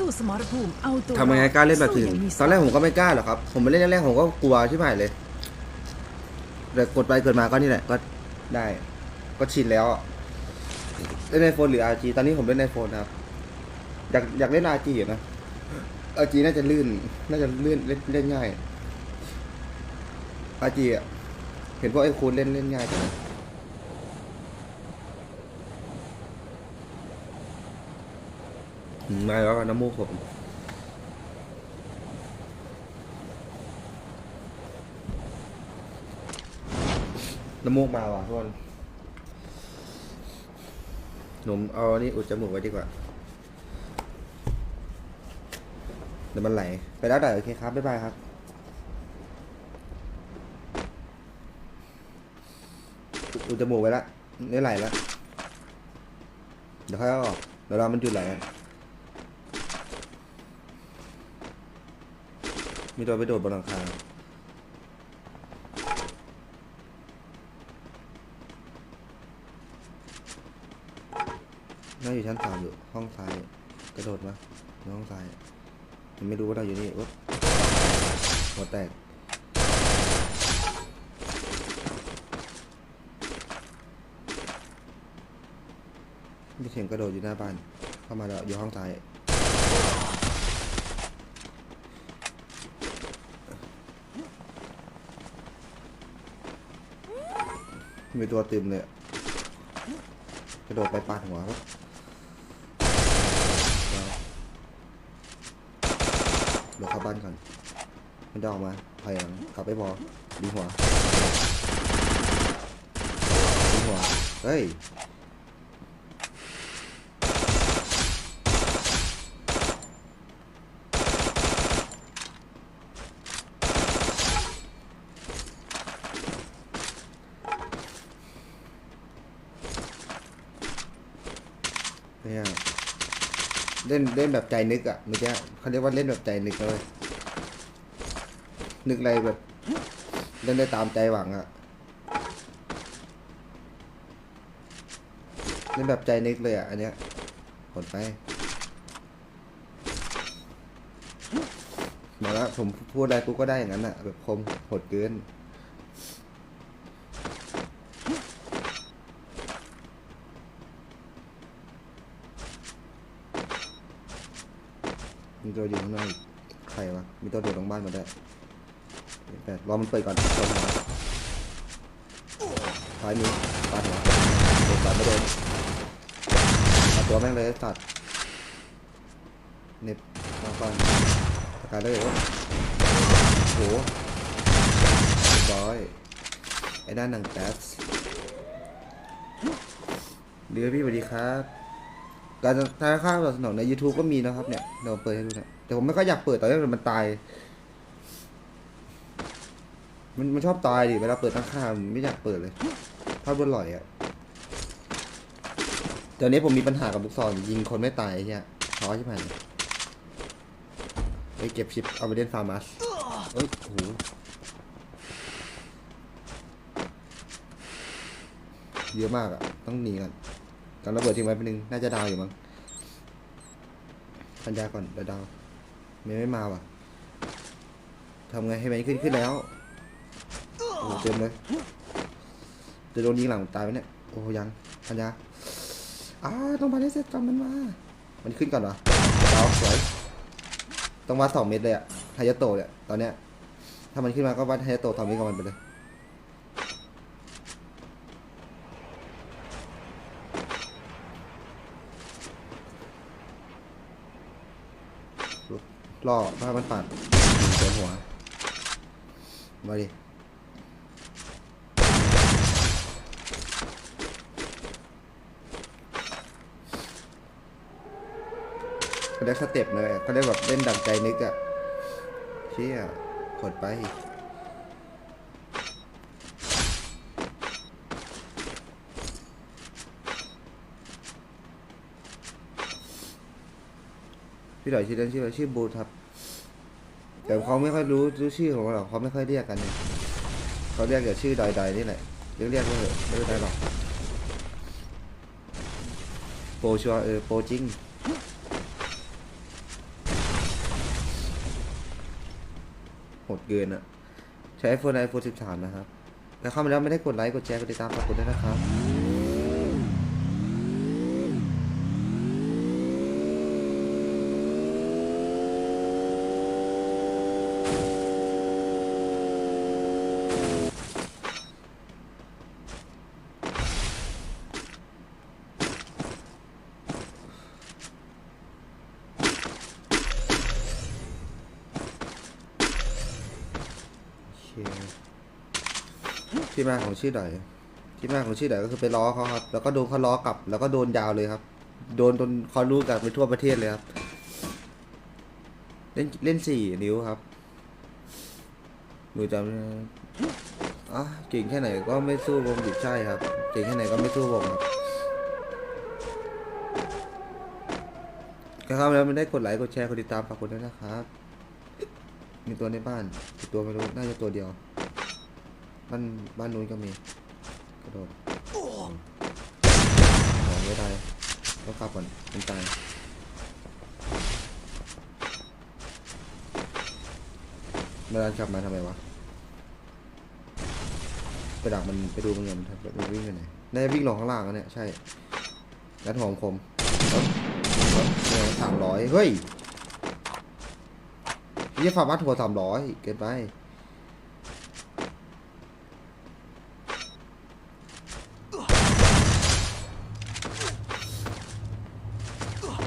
สู่สมรภูมิเอาตัวทำยังไงกล้าเล่นแบบถึงสู้ย่างมีตอนแรกผมก็ไม่กล้าหรอกครับ ผมมาเล่นแรกๆผมก็กลัวที่ไหนเลยแต่กดไปกดมาก็นี่แหละก็ได้ ก็ชินแล้วอะเล่นในโฟนหรืออาร์จีตอนนี้ผมเล่นในโฟนครับ อยากอยากเล่นอาร์จีอยู่นะอาร์จีน่าจะลื่น น่าจะลื่นเล่นเล่นง่ายอาร์จีอะเห็นพวกไอ้คูณเล่นเล่นง่ายจัง มาแล้วก็น้ำมูกผมน้ำมูกมาว่ะทุกคนหนุ่มเอาอันนี้อุดจมูกไว้ดีกว่า เดี๋ยวมันไหล ไปแล้วแต่โอเคครับ บ๊ายบายครับอุดจมูกไว้ละนี่ไหลล้วเดี๋ยวค่อยเอาออกเดี๋ยวรอมันหยุดไหลอะ มีตัวไปโดดบนหลังคาน่าอยู่ชั้นสามอยู่ ห้องซ้าย กระโดดมาอยู่ห้องซ้ายยังไม่รู้ว่าเราอยู่นี่อุ๊บหัวแตกมีเสียงกระโดดอยู่หน้าบ้าน เข้ามาแล้วอยู่ห้องซ้าย มีตัวเต็มเลยอะกระโดดไปปาดหัวครับเดี๋ยวเข้าบ้านก่อนมันจะออกมาถอยหลังกลับไปพอดีหัวดีหัวเฮ้ย เล่นเล่นแบบใจนึกอะเมื่อกี้เขาเรียกว่าเล่นแบบใจนึกเลยนึกอะไรแบบเล่นได้ตามใจหวังอะเล่นแบบใจนึกเลยอะอันเนี้ยกดไปมาแล้วผมพูดอะไรกูก็ได้อย่างนั้นอะแบบคมโหดเกิน มีตัวอยู่ข้างนอกอีกใครวะมีตัวโดดลงบ้านมาได้แต่รอมันเปิดก่อนโดนหัวท้ายมีปาดหัวโดนตัดไม่โดนตัดตัวแม่งเลยสัตว์เน็ตมาก่อนสกายเลยโอ้โหบอยไอ้ด้านหนังแตสเรือพี่สวัสดีครับ การทายค่าตอบสนองใน YouTube ก็มีนะครับเนี่ยเดี๋ยวผมเปิดให้ดูนะแต่ผมไม่ค่อยอยากเปิดตอนนี้มันตาย มันมันชอบตายดิเวลาเปิดตั้งค่าผมไม่อยากเปิดเลยภาพบนหลอยอะตอนนี้ผมมีปัญหากับลูกศรยิงคนไม่ตายเนี่ยท้อใช่ไหมไปเก็บชิปเอาไปเล่นฟาร์มัสเอ้ยโอ้โหเยอะมากอะต้องหนีก่อน ตอนระเบิดทิ้งไว้เป็นหนึ่งน่าจะดาวอยู่มั้งพันยาก่อนเดี๋ยวดาวไม่ไม่มาว่ะทำไงให้มันขึ้นขึ้นแล้วโอ้เต็มเลยจะโดนยิงหลังตายไหมเนี่ยโอ้ยังพันยาอ้าต้องมาให้เสร็จก่อนมันมา มันขึ้นก่อนเหรอดาวสวยต้องวัดสองเมตรเลยอะไฮยาโตะเนี่ยตอนเนี้ยถ้ามันขึ้นมาก็วัดไฮยาโตะทำนี้กับมันไปเลย ล่อถ้ามันปัดโดนหัว มาดิเขาได้สเต็ปเลยเขาได้แบบเล่นดังใจนึกอะเชี่ยกดไปพี่หน่อยชื่อเล่นชื่ออะไรชื่อบูครับ แต่เขาไม่ค่อยรู้รู้ชื่อของเราหรอกเขาไม่ค่อยเรียกกันเนี่ยเขาเรียกแต่ชื่อใดๆนี่แหละเรียกเรียกไม่เถอะไม่เป็หรอกโปชัวเออโปจริงโหดเกินอะใช้ไอโฟนไอโฟนสิบสามนะครับแล้วเข้ามาแล้วไม่ได้กดไลค์กดแชร์กดติดตามฝากกดด้วยนะครับ ที่มาของชื่อดอยที่มาของชื่อดอยก็คือไปล้อเขาครับ แล้วก็โดนเขาล้อกลับ แล้วก็โดนยาวเลยครับ โดนจนเขารู้กันไปทั่วประเทศเลยครับ เล่นเล่นสี่นิ้วครับหนูจำอะเก่งแค่ไหนก็ไม่สู้วงดิบใช่ครับ เก่งแค่ไหนก็ไม่สู้วงครับก็เข้ามาแล้วไม่ได้กดไลค์กดแชร์กดติดตามฝากกดด้วยนะครับ มีตัวในบ้าน ตัวไม่รู้ น่าจะตัวเดียว บ้านบ้านนู้นก็มีกระโดดของไม่ได้ต้องขับก่อนมันตายเวลากลับมาทำไมวะไปดักมันไปดูมันเงินมันมันวิ่งไปไหนน่าจะวิ่งลงข้างล่างแล้วเนี่ยใช่งัดหัวผมสามร้อยเฮ้ยยี่ฝามัดหัวสามร้อยเกินไป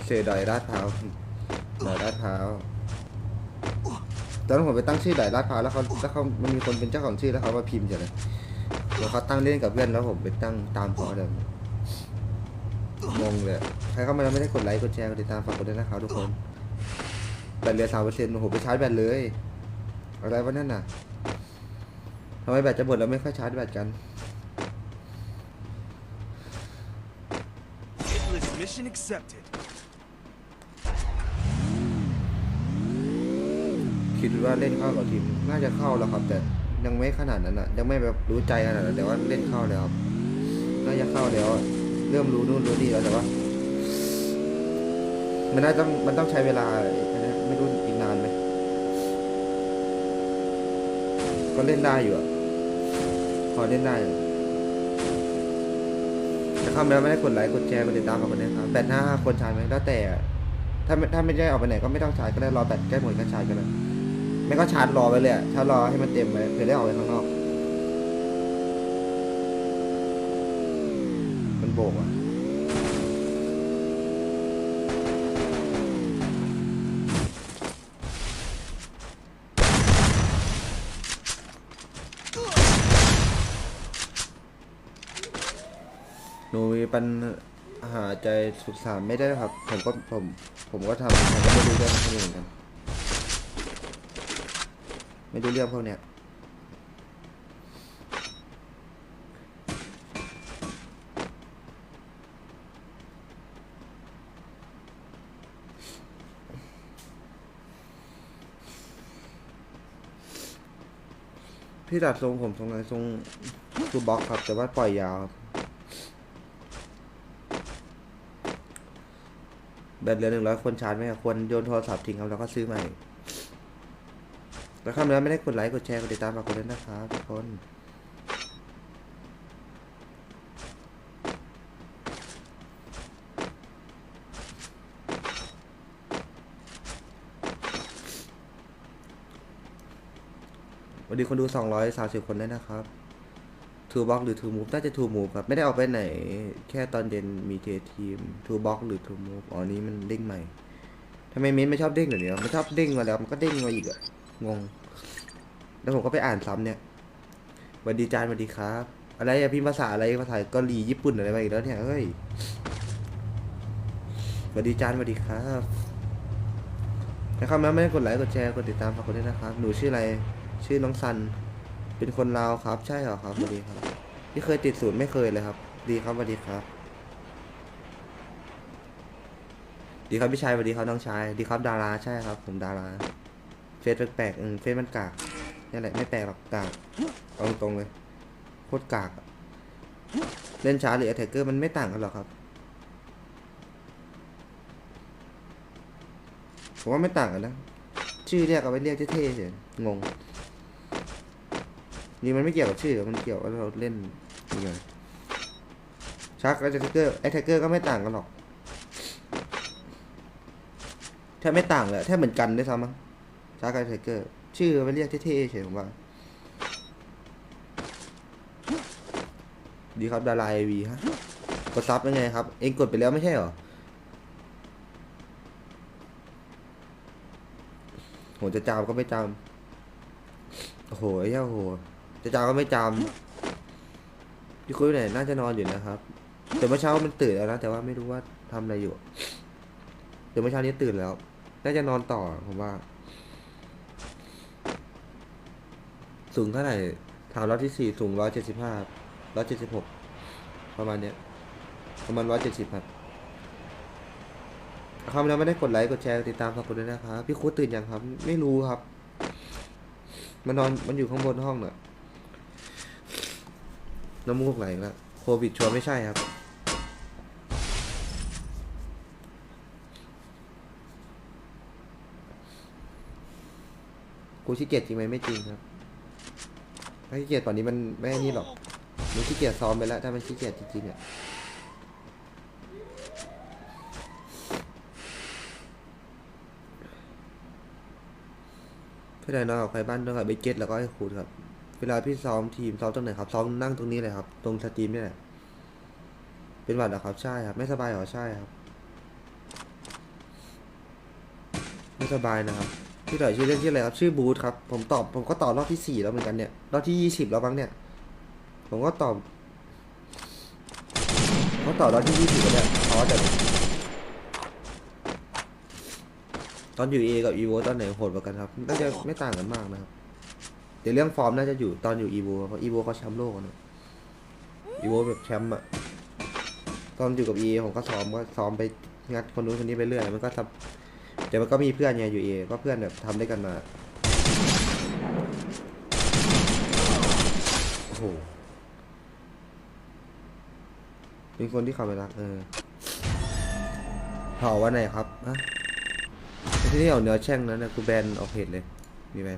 เสียดอยลาดพร้าวดอยลาดพร้าวตอนนั้นผมไปตั้งชื่อดอยลาดพร้าวแล้วเขาแล้วเขามันมีคนเป็นเจ้าของชื่อแล้วเขามาพิมพ์เฉยเลยแล้วเขาตั้งเล่นกับเพื่อนแล้วผมไปตั้งตามเขาเดิมงงเลยใครเข้ามาแล้วไม่ได้กดไลค์กดแชร์กดติดตามฝากกดด้วยนะครับทุกคนแบตเหลือสามเปอร์เซ็นต์โอ้โหไปชาร์จแบตเลยอะไรวะนั่นน่ะทำไมแบตจะหมดแล้วไม่ค่อยชาร์จแบตกัน Hitless mission accepted. คิดว่าเล่นเข้ากับทีมน่าจะเข้าแล้วครับ แต่ยังไม่ขนาดนั้นอะ ยังไม่แบบรู้ใจขนาดนั้นแต่ว่าเล่นเข้าแล้วครับน่าจะเข้าแล้ว เริ่มรู้นู่นรู้นี่แล้วแต่ว่า มันน่าต้องมันต้องใช้เวลาไม่รู้อีกนานไหมก็เล่นได้อยู่อะพอเล่นได้อยู่แต่เข้ามาแล้วไม่ได้กดไลค์กดแชร์กดติดตามกับมันนะครับแบตห้าคนชาร์จไหมแล้วแต่ถ้าไม่ถ้าไม่ได้ออกไปไหนก็ไม่ต้องชาร์จก็ได้รอแบตใกล้หมดก็ชาร์จก็ได้ ไม่ก็ชาร์จรอไว้เลยอะชาร์จรอให้มันเต็มไว้เผื่อได้ออกไปข้างนอก มันโบกอะหนูมีปัญหาใจสุขสารไม่ได้ครับ ผมก็ผม ผมก็ทำผมก็ไม่รู้เรื่องเหมือนกัน ไม่รู้เรื่องพวกเนี้ยพี่ดัดทรงผมทรงไหนทรงทูบ็อกครับ แต่ว่าปล่อยยาวครับ แบตเหลือหนึ่งร้อยคนชาร์จไหมครับควรโยนโทรศัพท์ทิ้งครับ แล้วก็ซื้อใหม่ แล้วคำแล้วไม่ได้กดไลค์กดแชร์กดติดตามฝากกดด้วยนะครับทุกคนวันนี้คนดู 230 คนได้นะครับ ทูบ็อกหรือทูมูฟน่าจะทูมูฟครับ ไม่ได้ออกไปไหน แค่ตอนเย็นมีเททีม ทูบ็อกหรือทูมูฟอ๋อนี้มันเด้งใหม่ทำไมเม้นไม่ชอบเด้งเดี๋ยวนี้ไม่ชอบเด้งมาแล้วมันก็เด้งมาอีกอะ งง แล้วผมก็ไปอ่านซ้ำเนี่ยสวัสดีจานสวัสดีครับ อะไรอะพิมพ์ภาษาอะไรภาษาเกาหลีญี่ปุ่นอะไรมาอีกแล้วเนี่ยเฮ้ยสวัสดีจานสวัสดีครับนะครับแล้วไม่ได้กดไลค์กดแชร์กดติดตามฝากกดด้วยนะครับ หนูชื่ออะไร ชื่อน้องซัน เป็นคนลาวครับ ใช่เหรอครับสวัสดีครับที่เคยติดศูนย์ไม่เคยเลยครับ ดีครับสวัสดีครับ ดีครับพี่ชายสวัสดีครับน้องชาย ดีครับดาราใช่ครับ ผมดารา เฟซแปลกๆอืมเฟซมันกากนี่แหละไม่แปลกหรอกกากเอาตรงๆเลยโคตรกากเล่นช้าหรือ a t แทกเกอร์มันไม่ต่างกันหรอกครับผมว่าไม่ต่างกันนะชื่อเรียกเอาไว้เรียกเท่ๆเฉยงงนี่มันไม่เกี่ยวกับชื่อมันเกี่ยวกับเราเล่นยังไงชักไอ้แท็กเกอร์ไอ้แทกเกอร์ก็ไม่ต่างกันหรอกแทบไม่ต่างเลยแทบเหมือนกันด้วยซ้ำมั้ง ชักกับไอ้แท็กเกอร์ชื่อมันเรียกเท่ๆเฉยผมว่า ดีครับดาราไอวีฮะ กดซับยังไงครับ เองกดไปแล้วไม่ใช่หรอโหจะจามก็ไม่จามโอ้โหเหี้ยโอ้โห จะจามก็ไม่จามพี่คุยไหนน่าจะนอนอยู่นะครับ แต่เมื่อเช้ามันตื่นแล้วนะแต่ว่าไม่รู้ว่าทำอะไรอยู่ เดี๋ยวเมื่อเช้านี้ตื่นแล้ว น่าจะนอนต่อผมว่า สูงเท่าไหร่ถามรอบที่สี่สูงร้อยเจ็ดสิบห้าร้อยเจ็ดสิบหกประมาณเนี้ยประมาณร้อยเจ็ดสิบครับเข้ามาแล้วไม่ได้กดไลค์กดแชร์ติดตามขอบคุณด้วยนะครับพี่คูดตื่นยังครับ ไม่รู้ครับ มันนอนมันอยู่ข้างบนห้องเน่ะน้ำมูกไหลแล้วโควิดชัวร์ไม่ใช่ครับกูขี้เกียจจริงไหมไม่จริงครับ ถ้าขี้เกียจตอนนี้มันไม่นี่หรอก มันขี้เกียจซ้อมไปแล้ว ถ้ามันขี้เกียจจริงๆอะพี่นานอนกับใครบ้านนอนกับเบเกตแล้วก็ไอ้คูดครับ เวลาพี่ซ้อมทีมซ้อมตรงไหนครับ ซ้อมนั่งตรงนี้เลยครับ ตรงสตรีมนี่แหละ เป็นหวัดเหรอครับ ใช่ครับ ไม่สบายเหรอ ใช่ครับ ไม่สบายนะครับ พี่ต่อยชื่อเล่นชื่ออะไรครับชื่อบูธครับผมตอบผมก็ตอบรอบที่สี่แล้วเหมือนกันเนี่ยรอบที่ยี่สิบแล้วบ้างเนี่ย ผมก็ตอบผมก็ตอบรอบที่ยี่สิบแล้วเนี่ยอ๋อแต่ตอนอยู่เอกับอีโวตอนไหนโหดกว่ากันครับน่าจะไม่ต่างกันมากนะครับแต่เรื่องฟอร์มน่าจะอยู่ตอนอยู่อีโวเพราะอีโวเขาแชมป์โลกนะอีโวแบบแชมป์อะตอนอยู่กับเอผมก็ซ้อมก็ซ้อมไปงัดคนนู้นคนนี้ไปเรื่อยมันก็ ทำแต่มันก็มีเพื่อนไงอยู่เอก็เพื่อนแบบทำด้วยกันมาโอ้โหเป็นคนที่เขาไม่รักเออเผาวันไหนครับฮะที่นี่เอาเนื้อแช่งนั้นนะกูแบนออกเพจเลย มีไหม